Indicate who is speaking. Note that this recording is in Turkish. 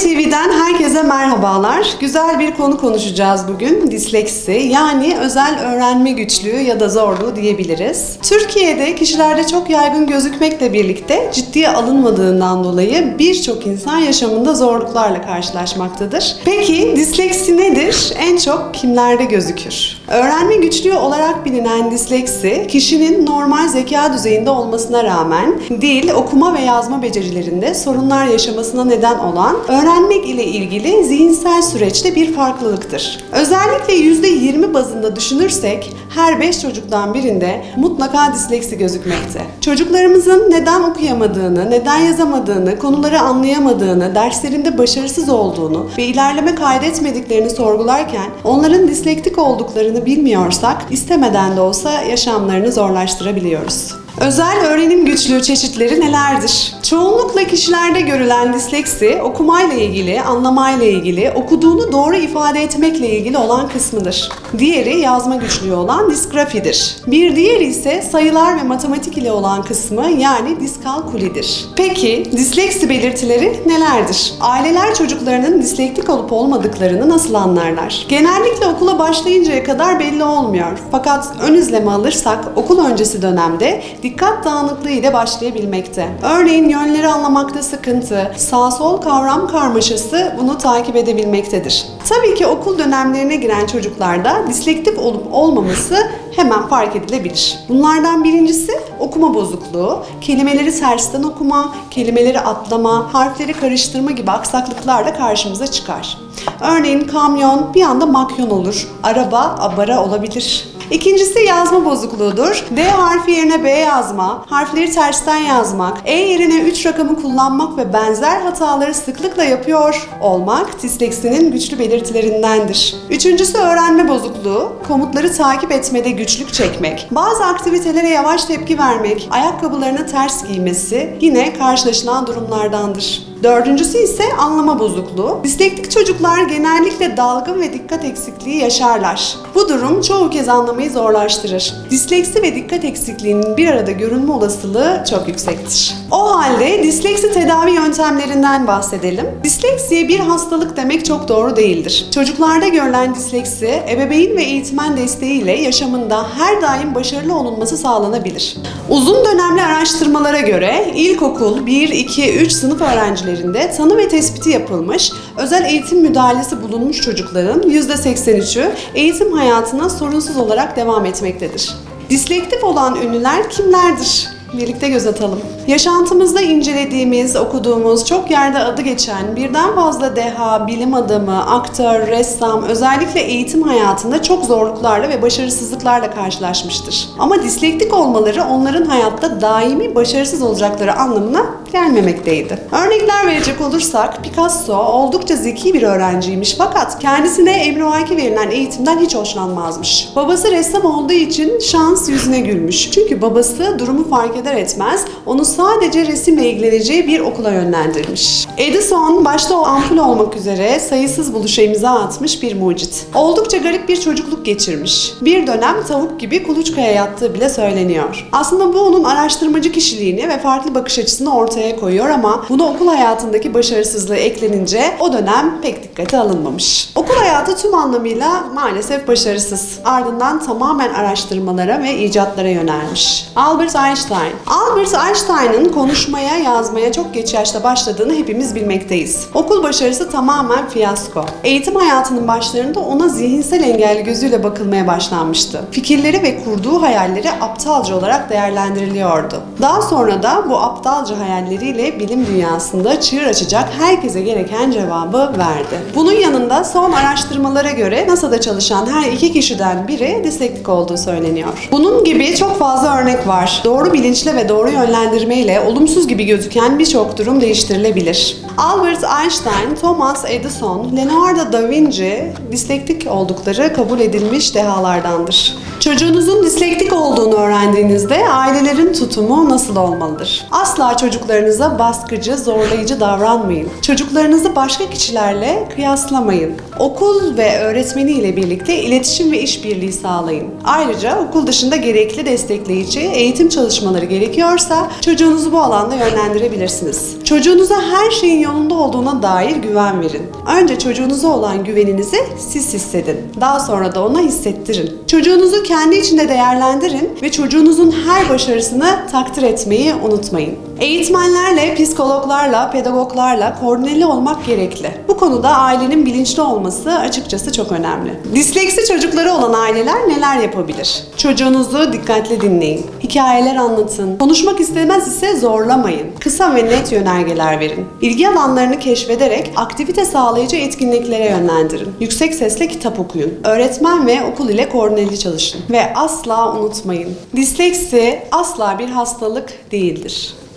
Speaker 1: TV'den herkese merhabalar. Güzel bir konu konuşacağız bugün. Disleksi yani özel öğrenme güçlüğü ya da zorluğu diyebiliriz. Türkiye'de kişilerde çok yaygın gözükmekle birlikte ciddiye alınmadığından dolayı birçok insan yaşamında zorluklarla karşılaşmaktadır. Peki disleksi nedir? En çok kimlerde gözükür? Öğrenme güçlüğü olarak bilinen disleksi, kişinin normal zeka düzeyinde olmasına rağmen dil, okuma ve yazma becerilerinde sorunlar yaşamasına neden olan öğrenmek ile ilgili zihinsel süreçte bir farklılıktır. Özellikle %20 bazında düşünürsek her 5 çocuktan birinde mutlaka disleksi gözükmekte. Çocuklarımızın neden okuyamadığını, neden yazamadığını, konuları anlayamadığını, derslerinde başarısız olduğunu ve ilerleme kaydetmediklerini sorgularken onların dislektik olduklarını bilmiyorsak istemeden de olsa yaşamlarını zorlaştırabiliyoruz. Özel öğrenim güçlüğü çeşitleri nelerdir? Çoğunlukla kişilerde görülen disleksi okumayla ilgili, anlamayla ilgili, okuduğunu doğru ifade etmekle ilgili olan kısmıdır. Diğeri yazma güçlüğü olan disgrafidir. Bir diğeri ise sayılar ve matematik ile olan kısmı yani diskalkulidir. Peki disleksi belirtileri nelerdir? Aileler çocuklarının dislektik olup olmadıklarını nasıl anlarlar? Genellikle okula başlayıncaya kadar belli olmuyor. Fakat ön izleme alırsak okul öncesi dönemde dikkat dağınıklığı ile başlayabilmekte. Örneğin yönleri anlamakta sıkıntı, sağ sol kavram karmaşası bunu takip edebilmektedir. Tabii ki okul dönemlerine giren çocuklarda dislektif olup olmaması hemen fark edilebilir. Bunlardan birincisi okuma bozukluğu, kelimeleri tersten okuma, kelimeleri atlama, harfleri karıştırma gibi aksaklıklar da karşımıza çıkar. Örneğin kamyon bir anda makyon olur, araba abara olabilir. İkincisi yazma bozukluğudur. D harfi yerine B yazma, harfleri tersten yazmak, E yerine 3 rakamı kullanmak ve benzer hataları sıklıkla yapıyor olmak disleksinin güçlü belirtilerindendir. Üçüncüsü öğrenme bozukluğu, komutları takip etmede güçlük çekmek, bazı aktivitelere yavaş tepki vermek, ayakkabılarını ters giymesi yine karşılaşılan durumlardandır. Dördüncüsü ise anlama bozukluğu. Dislektik çocuklar genellikle dalgın ve dikkat eksikliği yaşarlar. Bu durum çoğu kez anlamayı zorlaştırır. Disleksi ve dikkat eksikliğinin bir arada görünme olasılığı çok yüksektir. O halde disleksi tedavi yöntemlerinden bahsedelim. Disleksiye bir hastalık demek çok doğru değildir. Çocuklarda görülen disleksi, ebeveyn ve eğitmen desteğiyle yaşamında her daim başarılı olunması sağlanabilir. Uzun dönemli araştırmalara göre ilkokul 1, 2, 3 sınıf öğrencileri öğrencilerinde tanı ve tespiti yapılmış, özel eğitim müdahalesi bulunmuş çocukların %83'ü eğitim hayatına sorunsuz olarak devam etmektedir. Dislektif olan ünlüler kimlerdir? Birlikte göz atalım. Yaşantımızda incelediğimiz, okuduğumuz, çok yerde adı geçen birden fazla deha, bilim adamı, aktör, ressam özellikle eğitim hayatında çok zorluklarla ve başarısızlıklarla karşılaşmıştır. Ama dislektik olmaları onların hayatta daimi başarısız olacakları anlamına gelmemekteydi. Örnekler verecek olursak Picasso oldukça zeki bir öğrenciymiş fakat kendisine emrivaki verilen eğitimden hiç hoşlanmazmış. Babası ressam olduğu için şans yüzüne gülmüş. Çünkü babası durumu fark eder etmez onu sadece resimle ilgileneceği bir okula yönlendirmiş. Edison başta o ampul olmak üzere sayısız buluşa imza atmış bir mucit. Oldukça garip bir çocukluk geçirmiş. Bir dönem tavuk gibi kuluçkaya yattığı bile söyleniyor. Aslında bu onun araştırmacı kişiliğini ve farklı bakış açısını ortaya koyuyor ama bunu okul hayatındaki başarısızlığı eklenince o dönem pek dikkate alınmamış. Hayatı tüm anlamıyla maalesef başarısız. Ardından tamamen araştırmalara ve icatlara yönelmiş. Albert Einstein. Albert Einstein'ın konuşmaya, yazmaya çok geç yaşta başladığını hepimiz bilmekteyiz. Okul başarısı tamamen fiyasko. Eğitim hayatının başlarında ona zihinsel engelli gözüyle bakılmaya başlanmıştı. Fikirleri ve kurduğu hayalleri aptalca olarak değerlendiriliyordu. Daha sonra da bu aptalca hayalleriyle bilim dünyasında çığır açacak herkese gereken cevabı verdi. Bunun yanında son araştırmalara göre NASA'da çalışan her iki kişiden biri dislektik olduğu söyleniyor. Bunun gibi çok fazla örnek var. Doğru bilinçle ve doğru yönlendirmeyle olumsuz gibi gözüken birçok durum değiştirilebilir. Albert Einstein, Thomas Edison, Leonardo da Vinci dislektik oldukları kabul edilmiş dehalardandır. Çocuğunuzun dislektik olduğunu öğrendiğinizde ailelerin tutumu nasıl olmalıdır? Asla çocuklarınıza baskıcı, zorlayıcı davranmayın. Çocuklarınızı başka kişilerle kıyaslamayın. Okul ve öğretmeni ile birlikte iletişim ve işbirliği sağlayın. Ayrıca okul dışında gerekli destekleyici eğitim çalışmaları gerekiyorsa çocuğunuzu bu alanda yönlendirebilirsiniz. Çocuğunuza her şeyin yolunda olduğuna dair güven verin. Önce çocuğunuza olan güveninizi siz hissedin. Daha sonra da ona hissettirin. Çocuğunuzu kendi içinde değerlendirin ve çocuğunuzun her başarısını takdir etmeyi unutmayın. Eğitmenlerle, psikologlarla, pedagoglarla koordineli olmak gerekli. Bu konuda ailenin bilinçli olması açıkçası çok önemli. Disleksi çocukları olan aileler neler yapabilir? Çocuğunuzu dikkatli dinleyin. Hikayeler anlatın. Konuşmak istemez ise zorlamayın. Kısa ve net yönergeler verin. İlgi alanlarını keşfederek aktivite sağlayıcı etkinliklere yönlendirin. Yüksek sesle kitap okuyun. Öğretmen ve okul ile koordineli çalışın. Ve asla unutmayın. Disleksi asla bir hastalık değildir.